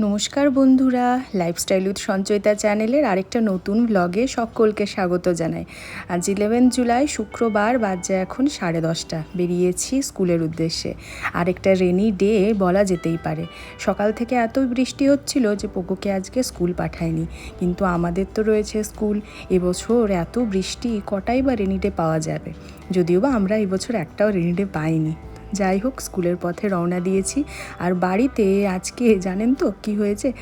নমস্কার বন্ধুরা lifestyle with Sanchayita চ্যানেলের আরেকটা নতুন ব্লগে সকলকে স্বাগত জানাই। আজ ইলেভেন জুলাই, শুক্রবার বাজে এখন সাড়ে দশটা। বেরিয়েছি স্কুলের উদ্দেশ্যে। আরেকটা রেনি ডে বলা যেতেই পারে। সকাল থেকে এত বৃষ্টি হচ্ছিল যে পোকোকে আজকে স্কুল পাঠায়নি। কিন্তু আমাদের তো রয়েছে স্কুল। এবছর এত বৃষ্টি, কটাই বা রেনি ডে পাওয়া যাবে? যদিও বা আমরা এবছর একটাও রেনি ডে পাইনি। যাই হোক, স্কুলের পথে রওনা দিয়েছি। আর বাড়িতে আজকে জানেন তো কি হয়েছে?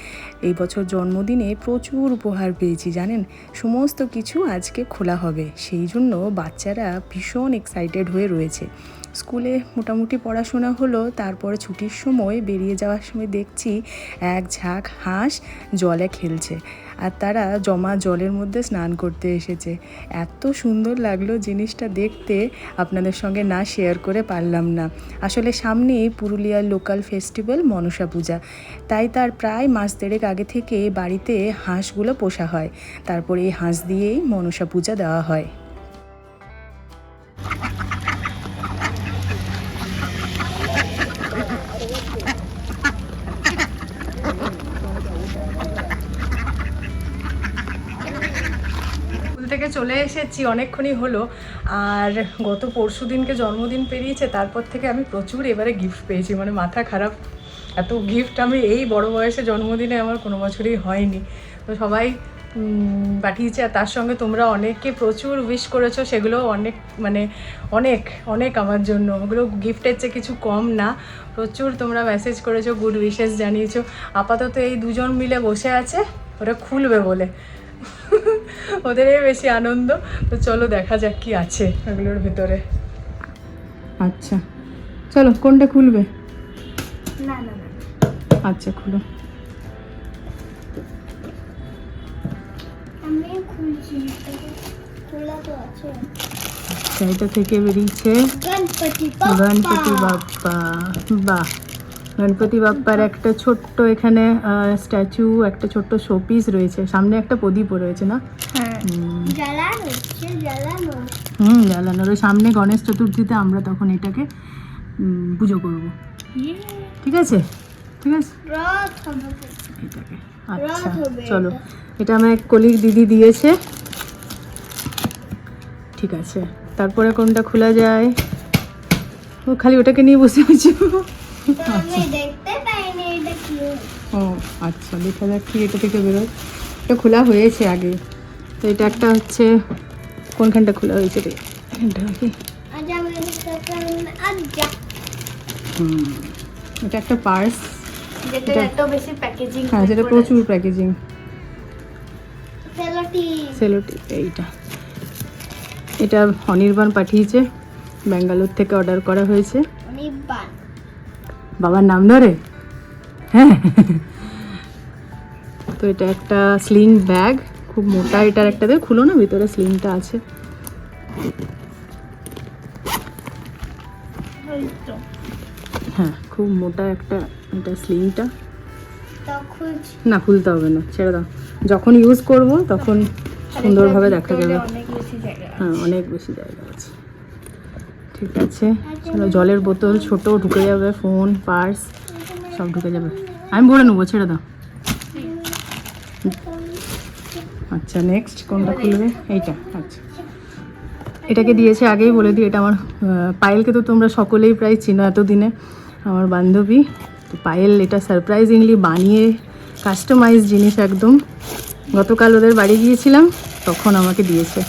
এই বছর জন্মদিনে প্রচুর উপহার পেয়েছি, জানেন? সমস্ত কিছু আজকে খোলা হবে। সেই জন্য বাচ্চারা ভীষণ এক্সাইটেড হয়ে রয়েছে। স্কুলে মোটামুটি পড়াশোনা হলো, তারপরে ছুটির সময় বেরিয়ে যাওয়ার সময় দেখছি এক ঝাঁক হাঁস জলে খেলছে আর তারা জমা জলের মধ্যে স্নান করতে এসেছে। এত সুন্দর লাগল জিনিসটা দেখতে, আপনাদের সঙ্গে না শেয়ার করে পারলাম না। আসলে সামনেই পুরুলিয়ার লোকাল ফেস্টিভ্যাল মনসা পূজা। তাই তার প্রায় মাস দেড়েক আগে থেকে বাড়িতে হাঁসগুলো পোষা হয়। তারপরে এই হাঁস দিয়েই মনসা পূজা দেওয়া হয়। চলে এসেছি, অনেকক্ষণই হলো। আর গত পরশু দিনকে জন্মদিন পেরিয়েছে, তারপর থেকে আমি প্রচুর এবারে গিফট পেয়েছি মানে মাথা খারাপ। এত গিফট আমি এই বড় বয়সে জন্মদিনে আমার কোনো বছরই হয়নি। তো সবাই পাঠিয়েছে, আর তার সঙ্গে তোমরা অনেককে প্রচুর উইশ করেছ, সেগুলো অনেক মানে অনেক অনেক আমার জন্য। ওগুলো গিফটের চেয়ে কিছু কম না। প্রচুর তোমরা মেসেজ করেছ গুড উইশেস জানিয়েছো। আপাতত এই দুজন মিলে বসে আছে, ওরা খুলবে বলে। ওদেরই বেশি আনন্দ। তো চলো দেখা যাক কি আছে এগুলোর ভিতরে। আচ্ছা। চলো কোনটা খুলবে? না না না। আচ্ছা খুলো। আমি খুলছি। খোলা তো আছে। আচ্ছা এটা থেকে বেরিয়েছে গণপতি গণপতি বাপ্পা। বাহ। গণপতি বাপ্পার একটা ছোট্ট এখানে স্ট্যাচু একটা ছোট্ট শোপিস রয়েছে। সামনে একটা প্রদীপও রয়েছে না? হ্যাঁ। হুম। জ্বালানোর ওই সামনে গণেশ চতুর্থীতে আমরা তখন এটাকে পুজো করব। ঠিক আছে? ঠিক আছে? এটাকে। আচ্ছা চলো। এটা আমার এক কলিগ দিদি দিয়েছে। ঠিক আছে। তারপরে কোনটা খোলা যায়? ও খালি ওটাকে নিয়ে বসে আছি। ও আচ্ছা দেখা যাক কি এটা থেকে বেরোয়। এটা খোলা হয়েছে আগে। তো এটা একটা হচ্ছে কোনখানটা খোলা হয়েছে রে? হুম এটা একটা পার্স। হ্যাঁ যেটা প্রচুর প্যাকেজিং সেলোটি সেলোটি এইটা। এটা অনির্বাণ পাঠিয়েছে ব্যাঙ্গালোর থেকে অর্ডার করা হয়েছে। বান বাবার নাম ধরে? হ্যাঁ। তো এটা একটা স্লিং ব্যাগ খুব মোটা এটার একটা দিয়ে খুলো না ভিতরে স্লিংটা আছে। হ্যাঁ খুব মোটা একটা এটা স্লিংটা না খুলতে হবে না ছেড়ে দাও। যখন ইউজ করব তখন সুন্দরভাবে দেখা যাবে। হ্যাঁ অনেক বেশি জায়গা আছে। ঠিক আছে। চলো, জলের বোতল ছোট, ঢুকে যাবে ফোন, পার্স, সব ঢুকে যাবে। আমি ভরে নেব, ছেড়ে দাও। আচ্ছা নেক্সট কোনটা খুলবে? এইটা আচ্ছা। এটাকে দিয়েছে আগেই বলে দিই, এটা আমার পায়েলকে তো তোমরা সকলেই প্রায় চিনো এতদিনে, আমার বান্ধবী। তো পায়েল এটা সারপ্রাইজিংলি বানিয়ে কাস্টমাইজ জিনিস একদম। গতকাল ওদের বাড়ি গিয়েছিলাম, তখন আমাকে দিয়েছে।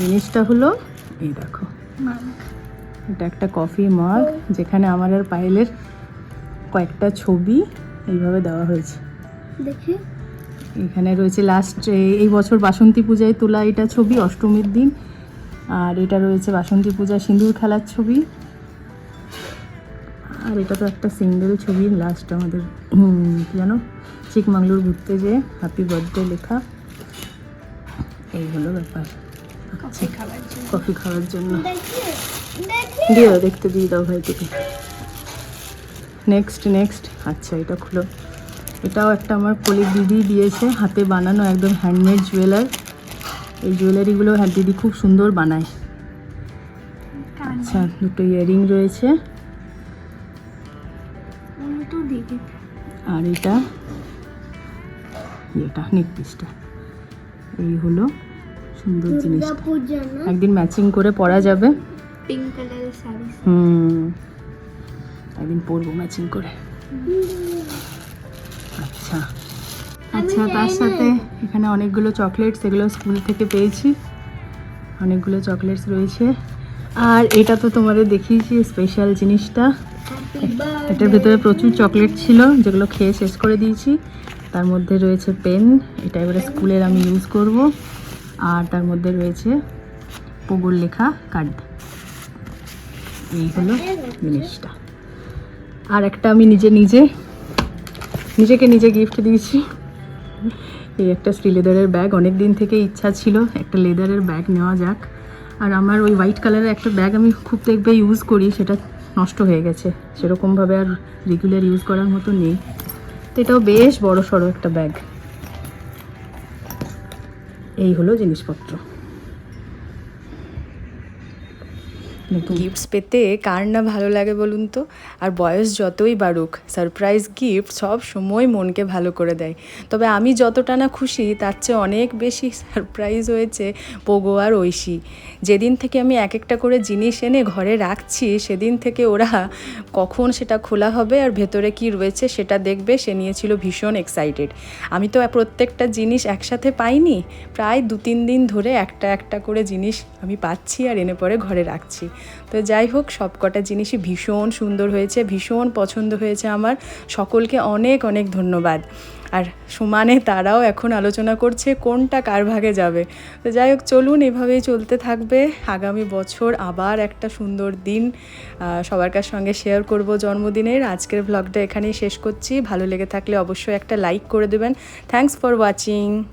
জিনিসটা হলো এই দেখো। এটা একটা কফি মগ যেখানে আমার আর পায়েলের কয়েকটা ছবি এইভাবে দেওয়া হয়েছে। দেখি। এখানে রয়েছে লাস্ট এই বছর বাসন্তী পূজায় তোলা এটা ছবি অষ্টমীর দিন। আর এটা রয়েছে বাসন্তী পূজা সিঁদুর খেলার ছবি। আর এটা তো একটা সিঙ্গেল ছবি লাস্ট আমাদের জানো? চিকমাগলুর ঘুরতে যেয়ে হ্যাপি বার্থডে লেখা। এই হলো ব্যাপার। কফি খাওয়ার জন্য। দিও দেখতে দিয়ে দাও ভাই তোকে। নেক্সট নেক্সট আচ্ছা এটা খুলো। এটাও একটা আমার কলিগ দিদি দিয়েছে হাতে বানানো একদম হ্যান্ডমেড জুয়েলার এই জুয়েলারিগুলো হ্যাঁ দিদি খুব সুন্দর বানায়। আচ্ছা দুটো ইয়ারিং রয়েছে। আর এটা এটা নেক পিসটা এই হলো সুন্দর না? একদিন ম্যাচিং করে পরা যাবে। পিঙ্ক কালারের শাড়ি। হুম। একদিন পরবো ম্যাচিং করে। আচ্ছা। আচ্ছা তার সাথে এখানে অনেকগুলো চকলেটস এগুলো স্কুল থেকে পেয়েছি। অনেকগুলো চকলেটস রয়েছে। আর এটা তো তোমাদের দেখিয়েছি স্পেশাল জিনিসটা। এটার ভেতরে প্রচুর চকলেট ছিল যেগুলো খেয়ে শেষ করে দিয়েছি। তার মধ্যে রয়েছে পেন এটা এবারে স্কুলের আমি ইউজ করব। আর তার মধ্যে রয়েছে পোগোর লেখা কার্ড। এই হলো জিনিসটা। আর একটা আমি নিজে নিজে, নিজেকে নিজে গিফট দিয়েছি। এই একটা শ্রী লেদারের ব্যাগ অনেক দিন থেকে ইচ্ছা ছিল একটা লেদারের ব্যাগ নেওয়া যাক। আর আমার ওই হোয়াইট কালারের একটা ব্যাগ আমি খুব দেখবে ইউজ করি, সেটা নষ্ট হয়ে গেছে। সেরকমভাবে আর রেগুলার ইউজ করার মতো নেই। তো এটাও বেশ বড় সড়ো একটা ব্যাগ এই হলো জিনিসপত্র। গিফটস পেতে কার না ভালো লাগে বলুন তো? আর বয়স যতই বাড়ুক সারপ্রাইজ গিফট সব সময় মনকে ভালো করে দেয়। তবে আমি যতটা না খুশি, তার চেয়ে অনেক বেশি সারপ্রাইজ হয়েছে পোগো আর ঐশী। যেদিন থেকে আমি এক একটা করে জিনিস এনে ঘরে রাখছি, সেদিন থেকে ওরা কখন সেটা খোলা হবে আর ভেতরে কি রয়েছে সেটা দেখবে, সে নিয়েছিল ভীষণ এক্সাইটেড আমি তো প্রত্যেকটা জিনিস একসাথে পাইনি। প্রায় দু তিন দিন ধরে একটা একটা করে জিনিস আমি পাচ্ছি আর এনে পরে ঘরে রাখছি। তো যাই হোক, সবকটা জিনিসই ভীষণ সুন্দর হয়েছে, ভীষণ পছন্দ হয়েছে আমার। সকলকে অনেক অনেক ধন্যবাদ। আর সমানে তারাও এখন আলোচনা করছে কোনটা কার ভাগে যাবে। তো যাই হোক, চলুন এভাবেই চলতে থাকবে। আগামী বছর আবার একটা সুন্দর দিন সবার সঙ্গে শেয়ার করব জন্মদিনের। আজকের ভ্লগটা এখানেই শেষ করছি। ভালো লেগে থাকলে অবশ্যই একটা লাইক করে দেবেন। Thanks for watching